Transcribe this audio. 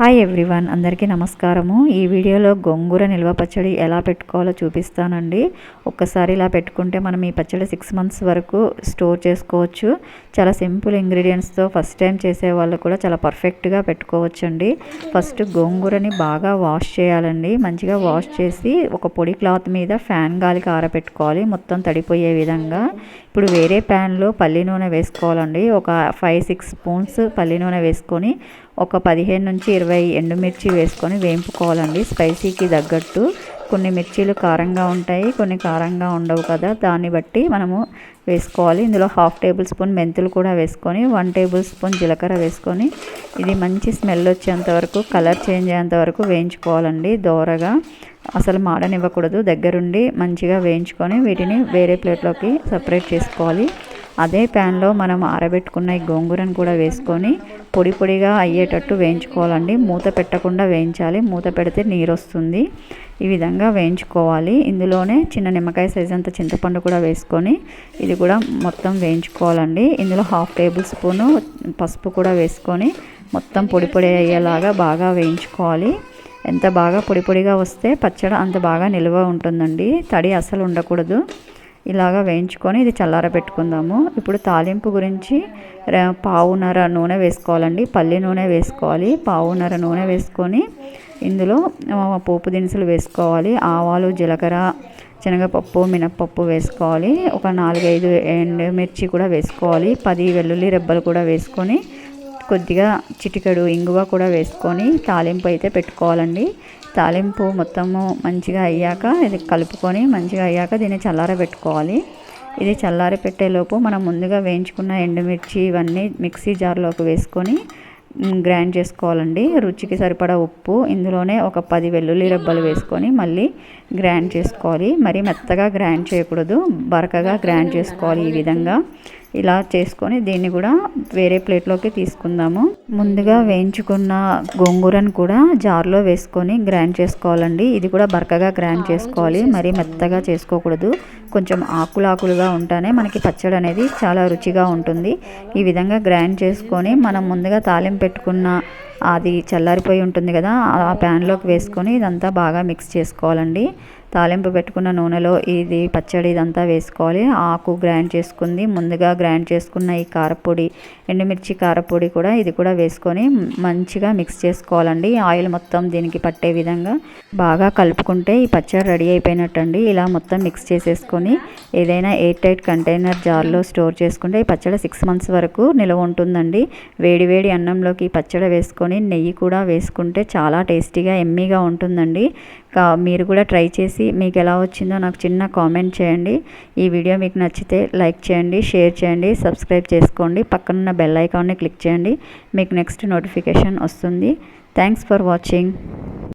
Hi everyone అందరికీ నమస్కారము. ఈ వీడియోలో గోంగూర నిల్వ పచ్చడి ఎలా పెట్టుకోవాలో చూపిస్తానండి. ఒక్కసారి ఇలా పెట్టుకుంటే మనం ఈ పచ్చడి సిక్స్ మంత్స్ వరకు స్టోర్ చేసుకోవచ్చు. చాలా సింపుల్ ఇంగ్రీడియంట్స్తో ఫస్ట్ టైం చేసే వాళ్ళు కూడా చాలా పర్ఫెక్ట్గా పెట్టుకోవచ్చండి. ఫస్ట్ గోంగూరని బాగా వాష్ చేయాలండి. మంచిగా వాష్ చేసి ఒక పొడి క్లాత్ మీద ఫ్యాన్ గాలికి ఆరబెట్టుకోవాలి మొత్తం తడిపోయే విధంగా. ఇప్పుడు వేరే ప్యాన్లో పల్లి నూనె వేసుకోవాలండి. ఒక ఫైవ్ సిక్స్ స్పూన్స్ పల్లి నూనె వేసుకొని ఒక పదిహేను నుంచి ఇరవై ఎండుమిర్చి వేసుకొని వేయింపుకోవాలండి. స్పైసీకి తగ్గట్టు. కొన్ని మిర్చీలు కారంగా ఉంటాయి కొన్ని కారంగా ఉండవు కదా. దాన్ని బట్టి మనము వేసుకోవాలి. ఇందులో హాఫ్ టేబుల్ స్పూన్ మెంతులు కూడా వేసుకొని వన్ టేబుల్ స్పూన్ జీలకర్ర వేసుకొని ఇది మంచి స్మెల్ వచ్చేంత వరకు కలర్ చేంజ్ అయ్యేంత వరకు వేయించుకోవాలండి దోరగా. అసలు మాడనివ్వకూడదు. దగ్గరుండి మంచిగా వేయించుకొని వీటిని వేరే ప్లేట్లోకి సపరేట్ చేసుకోవాలి. అదే ప్యాన్లో మనం ఆరబెట్టుకున్న ఈ గోంగూరను కూడా వేసుకొని పొడి పొడిగా అయ్యేటట్టు వేయించుకోవాలండి. మూత పెట్టకుండా వేయించాలి. మూత పెడితే నీరు వస్తుంది ఈ విధంగా వేయించుకోవాలి. ఇందులోనే చిన్న నిమ్మకాయ సైజ్ అంత చింతపండు కూడా వేసుకొని ఇది కూడా మొత్తం వేయించుకోవాలండి. ఇందులో హాఫ్ టేబుల్ స్పూను పసుపు కూడా వేసుకొని మొత్తం పొడి పొడి అయ్యేలాగా బాగా వేయించుకోవాలి. ఎంత బాగా పొడి పొడిగా వస్తే పచ్చడి అంత బాగా నిల్వ ఉంటుందండి. తడి అసలు ఉండకూడదు. ఇలాగా వేయించుకొని ఇది చల్లార పెట్టుకుందాము. ఇప్పుడు తాలింపు గురించి పావున్నర నూనె వేసుకోవాలండి. పల్లి నూనె వేసుకోవాలి. పావున్నర నూనె వేసుకొని ఇందులో పోపు దినుసులు వేసుకోవాలి. ఆవాలు జీలకర్ర శనగపప్పు మినప్పప్పు వేసుకోవాలి. ఒక నాలుగైదు ఎండుమిర్చి కూడా వేసుకోవాలి. పది వెల్లుల్లి రెబ్బలు కూడా వేసుకొని కొద్దిగా చిటికెడు ఇంగువ కూడా వేసుకొని తాలింపు అయితే పెట్టుకోవాలండి. తాలింపు మొత్తము మంచిగా అయ్యాక ఇది కలుపుకొని మంచిగా అయ్యాక దీన్ని చల్లార పెట్టుకోవాలి. ఇది చల్లారి పెట్టేలోపు మనం ముందుగా వేయించుకున్న ఎండుమిర్చి ఇవన్నీ మిక్సీ జార్లోకి వేసుకొని గ్రైండ్ చేసుకోవాలండి. రుచికి సరిపడా ఉప్పు ఇందులోనే ఒక పది వెల్లుల్లి రెబ్బలు వేసుకొని మళ్ళీ గ్రైండ్ చేసుకోవాలి. మరి మెత్తగా గ్రైండ్ చేయకూడదు. బరకగా గ్రైండ్ చేసుకోవాలి ఈ విధంగా. ఇలా చేసుకొని దీన్ని కూడా వేరే ప్లేట్లోకి తీసుకుందాము. ముందుగా వేయించుకున్న గోంగూరను కూడా జార్లో వేసుకొని గ్రైండ్ చేసుకోవాలండి. ఇది కూడా బరకగా గ్రైండ్ చేసుకోవాలి. మరీ మెత్తగా చేసుకోకూడదు. కొంచెం ఆకులాకులుగా ఉంటేనే మనకి పచ్చడి అనేది చాలా రుచిగా ఉంటుంది. ఈ విధంగా గ్రైండ్ చేసుకొని మనం ముందుగా తాలిం పెట్టుకున్న అది చల్లారిపోయి ఉంటుంది కదా ఆ ప్యాన్లోకి వేసుకొని ఇదంతా బాగా మిక్స్ చేసుకోవాలండి. తాలింపు పెట్టుకున్న నూనెలో ఇది పచ్చడి ఇదంతా వేసుకోవాలి. ఆకు గ్రైండ్ చేసుకుంది. ముందుగా గ్రైండ్ చేసుకున్న ఈ కారపొడి ఎండుమిర్చి కారపొడి కూడా ఇది కూడా వేసుకొని మంచిగా మిక్స్ చేసుకోవాలండి. ఆయిల్ మొత్తం దీనికి పట్టే విధంగా బాగా కలుపుకుంటే ఈ పచ్చడి రెడీ అయిపోయినట్టండి. ఇలా మొత్తం మిక్స్ చేసేసుకొని ఏదైనా ఎయిర్ టైట్ కంటైనర్ జార్లో స్టోర్ చేసుకుంటే ఈ పచ్చడి సిక్స్ మంత్స్ వరకు నిల్వ ఉంటుందండి. వేడి వేడి అన్నంలోకి పచ్చడి వేసుకొని నెయ్యి కూడా వేసుకుంటే చాలా టేస్టీగా ఎమ్మీగా ఉంటుందండి. మీరు కూడా ట్రై చేసి చేసి మీకు ఎలా వచ్చిందో నాకు చిన్న కామెంట్ చేయండి. ఈ వీడియో మీకు నచ్చితే లైక్ చేయండి షేర్ చేయండి సబ్స్క్రైబ్ చేసుకోండి. పక్కనున్న బెల్ ఐకాన్ని క్లిక్ చేయండి. మీకు నెక్స్ట్ నోటిఫికేషన్ వస్తుంది. Thanks for watching.